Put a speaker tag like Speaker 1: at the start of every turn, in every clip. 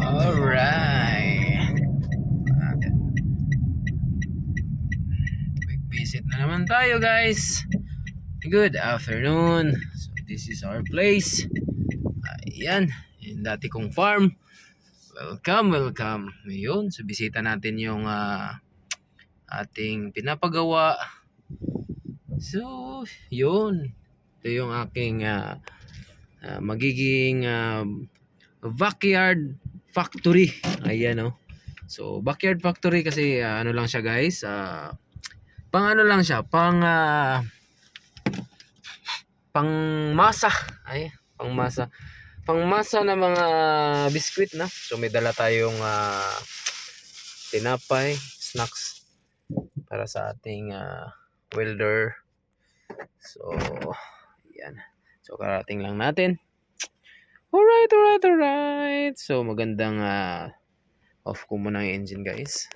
Speaker 1: Alright. Okay. Quick visit na naman tayo guys. Good afternoon. So this is our place. Ayan. Yung dati kong farm. Welcome, welcome. Ngayon, so bisita natin yung ah, ating pinapagawa. So, yun. Ito yung aking ah, ah, magiging ah, backyard factory. Ayan oh. So, backyard factory kasi ah, ano lang siya guys. ah, pang ano lang siya. Pang ah, pang masa. Ay, pang masa. Pang masa na mga biskwit na. So, may dala tayong ah, tinapay, snacks para sa ating ah, welder. So, yan. So, karating lang natin. Alright, alright, alright. So, magandang ah, off ko muna yung engine, guys.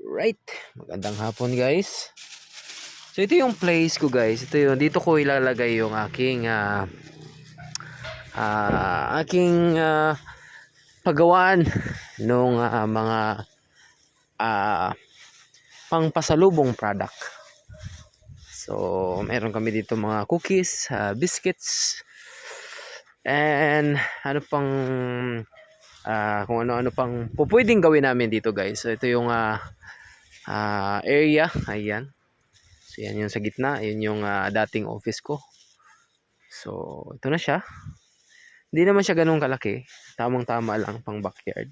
Speaker 1: Right. Magandang hapon, guys. So, ito yung place ko, guys. Ito yung, dito ko ilalagay yung aking, ah, ah, aking, ah, pagawaan nung ah, mga, ah, pangpasalubong product. So, meron kami dito mga cookies, ah, biscuits, and ano pang ah, kung ano-ano pang pu- pwedeng gawin namin dito guys. So, ito yung ah, ah, area. Ayan. So, yan yung sa gitna. Yun yung ah, dating office ko. So, ito na siya. Hindi naman siya ganun kalaki. Tamang-tama lang pang backyard.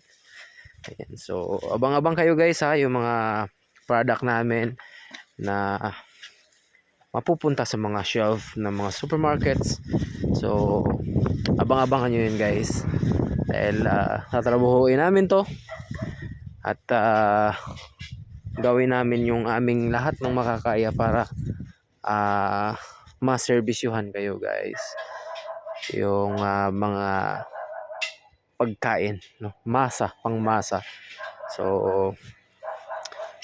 Speaker 1: Ayan. So, abang-abang kayo guys ha. Yung mga product namin na mapupunta sa mga shelf ng mga supermarkets. So, abang-abangan nyo yun guys. Dahil uh, tatrabuhuin namin to. At ah, gawin namin yung aming lahat ng makakaya para ah maservisyuhan kayo guys. Yung ah, mga pagkain, no? Masa, pang masa. So,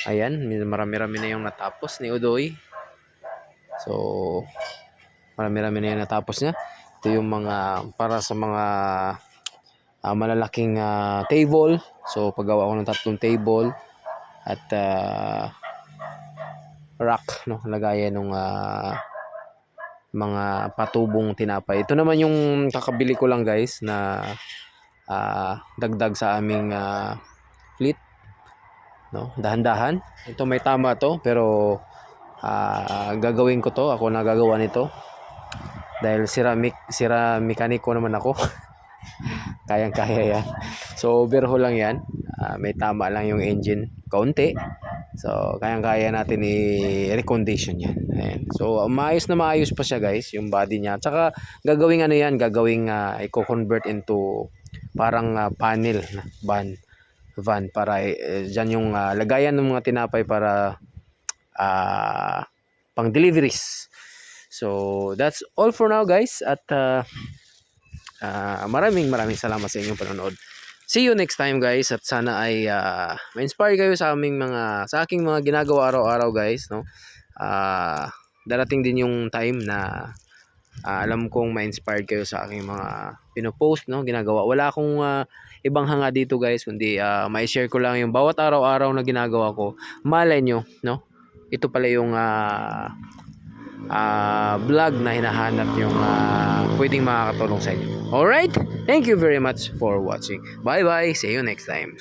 Speaker 1: ayan, marami-rami na yung natapos ni Udoy. So, marami-rami na yung natapos niya. Ito yung mga, para sa mga ah, malalaking ah, table. So, paggawa ko ng tatlong table at ah, rack, no? Lagayan ng ah, mga patubong tinapay. Ito naman yung kakabili ko lang guys na ah, dagdag sa aming ah, fleet. No? Dahan-dahan. Ito may tama to pero ah, gagawin ko to. Ako na gagawa nito. Dahil ceramic, sira mekaniko naman ako. Kayang-kaya yan. So, overhaul lang yan. Ah, may tama lang yung engine. Kaunti. So, kayang-kaya natin i-recondition yan. Ayan. So, maayos na maayos pa siya guys, yung body niya. Tsaka, gagawing ano yan, gagawing uh, i-convert into parang ah, panel van van para eh, dyan yung ah, lagayan ng mga tinapay para ah, pang deliveries. So, that's all for now guys at ah, ah, maraming maraming salamat sa inyong panonood. See you next time guys at sana ay ah, ma-inspire kayo sa aming mga sa aking mga ginagawa araw-araw guys no. Ah, darating din yung time na ah, alam kong ma-inspire kayo sa aking mga pinopost no ginagawa. Wala akong ah, ibang hanga dito guys kundi ah, ma-share ko lang yung bawat araw-araw na ginagawa ko. Malay nyo no. Ito pala yung ah, ah, vlog na hinahanap yung ah, pwedeng makakatulong sa inyo. Alright? Thank you very much for watching. Bye bye. See you next time.